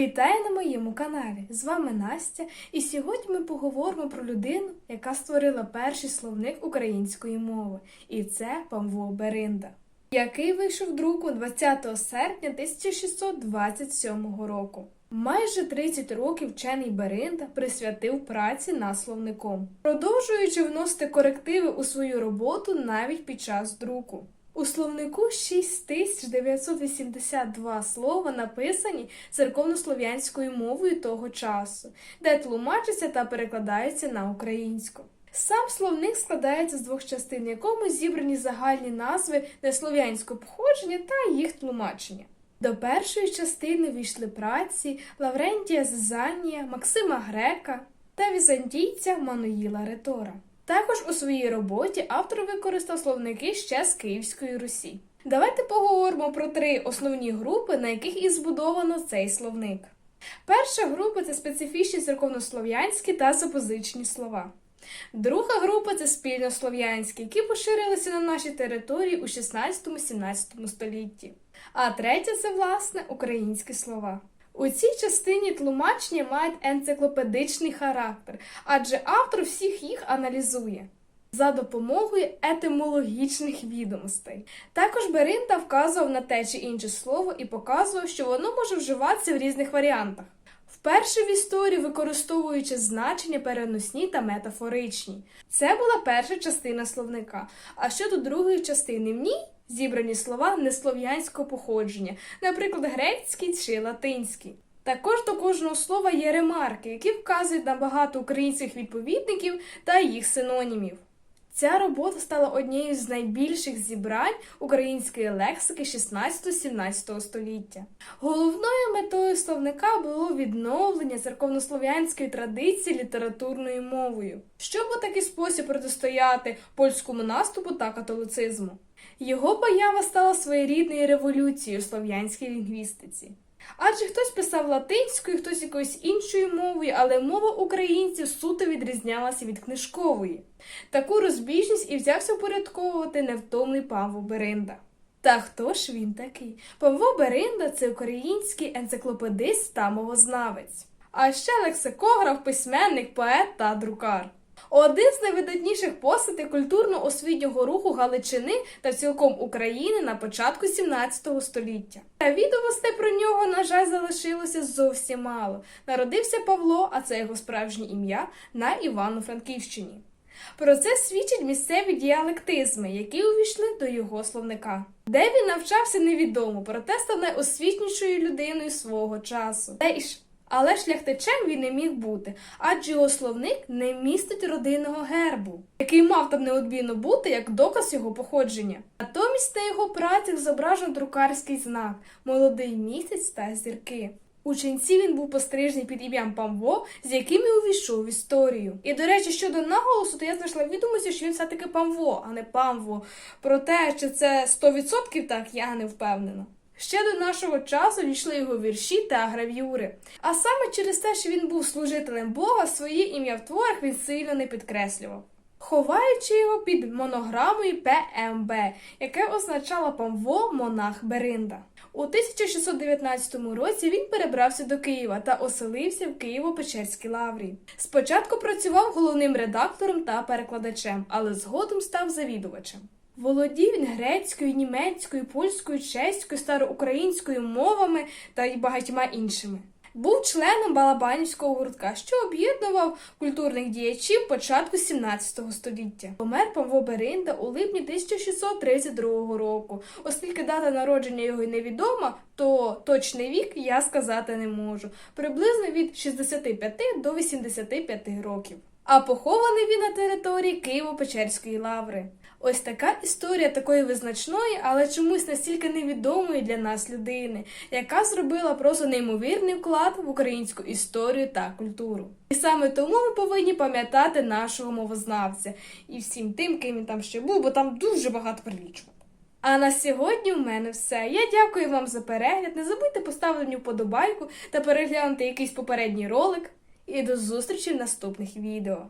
Вітаю на моєму каналі! З вами Настя, і сьогодні ми поговоримо про людину, яка створила перший словник української мови, і це Павло Беринда, який вийшов друку 20 серпня 1627 року. Майже 30 років вчений Беринда присвятив праці над словником, продовжуючи вносити корективи у свою роботу навіть під час друку. У словнику 6982 слова написані церковнослов'янською мовою того часу, де тлумачаться та перекладаються на українську. Сам словник складається з двох частин, в якому зібрані загальні назви неслов'янського походження та їх тлумачення. До першої частини війшли праці Лаврентія Зизанія, Максима Грека та візантійця Мануїла Ретора. Також у своїй роботі автор використав словники ще з Київської Русі. Давайте поговоримо про три основні групи, на яких і збудовано цей словник. Перша група це специфічні церковнослов'янські та запозичні слова. Друга група це спільнослов'янські, які поширилися на нашій території у 16-17 столітті. А третя це, власне, українські слова. У цій частині тлумачення мають енциклопедичний характер, адже автор всіх їх аналізує за допомогою етимологічних відомостей. Також Беринта вказував на те чи інше слово і показував, що воно може вживатися в різних варіантах. Вперше в історії використовуючи значення переносні та метафоричні. Це була перша частина словника. А щодо другої частини в ній зібрані слова неслов'янського походження, наприклад, грецький чи латинський. Також до кожного слова є ремарки, які вказують на багато українських відповідників та їх синонімів. Ця робота стала однією з найбільших зібрань української лексики 16-17 століття. Головною метою словника було відновлення церковнослов'янської традиції літературною мовою, щоб у такий спосіб протистояти польському наступу та католицизму. Його поява стала своєрідною революцією в слов'янській лінгвістиці. Адже хтось писав латинською, хтось якоюсь іншою мовою, але мова українців суто відрізнялася від книжкової. Таку розбіжність і взявся впорядковувати невтомний Павло Беринда. Та хто ж він такий? Павло Беринда це український енциклопедист та мовознавець, а ще лексикограф, письменник, поет та друкар. Один з найвидатніших постатей культурно-освітнього руху Галичини та цілком України на початку 17 століття. Та відомостей про нього, на жаль, залишилося зовсім мало. Народився Павло, а це його справжнє ім'я, на Івано-Франківщині. Про це свідчать місцеві діалектизми, які увійшли до його словника. Де він навчався, невідомо, проте став найосвітнішою людиною свого часу. Де ж але шляхтичем він не міг бути, адже його словник не містить родинного гербу, який мав там неодмінно бути як доказ його походження. Натомість на його працях зображено друкарський знак молодий місяць та зірки. У ченці він був пострижений під ім'ям Памво, з яким і увійшов в історію. І до речі, щодо наголосу, то я знайшла відомості, що він все-таки Памво, а не Памво. Проте, чи це 100% так, я не впевнена. Ще до нашого часу дійшли його вірші та грав'юри. А саме через те, що він був служителем Бога, своє ім'я в творах він сильно не підкреслював. Ховаючи його під монограмою ПМБ, яке означало Памво Монах Беринда. У 1619 році він перебрався до Києва та оселився в Києво-Печерській лаврі. Спочатку працював головним редактором та перекладачем, але згодом став завідувачем. Володів він грецькою, німецькою, польською, чеською, староукраїнською мовами та й багатьма іншими. Був членом Балабанівського гуртка, що об'єднував культурних діячів початку 17 століття. Помер Павло Беринда у липні 1632 року. Оскільки дата народження його невідома, то точний вік я сказати не можу. Приблизно від 65 до 85 років. А похований він на території Києво-Печерської лаври. Ось така історія такої визначної, але чомусь настільки невідомої для нас людини, яка зробила просто неймовірний вклад в українську історію та культуру. І саме тому ми повинні пам'ятати нашого мовознавця і всім тим, ким він там ще був, бо там дуже багато прилічував. А на сьогодні в мене все. Я дякую вам за перегляд. Не забудьте поставити мені вподобайку та переглянути якийсь попередній ролик. І до зустрічі в наступних відео.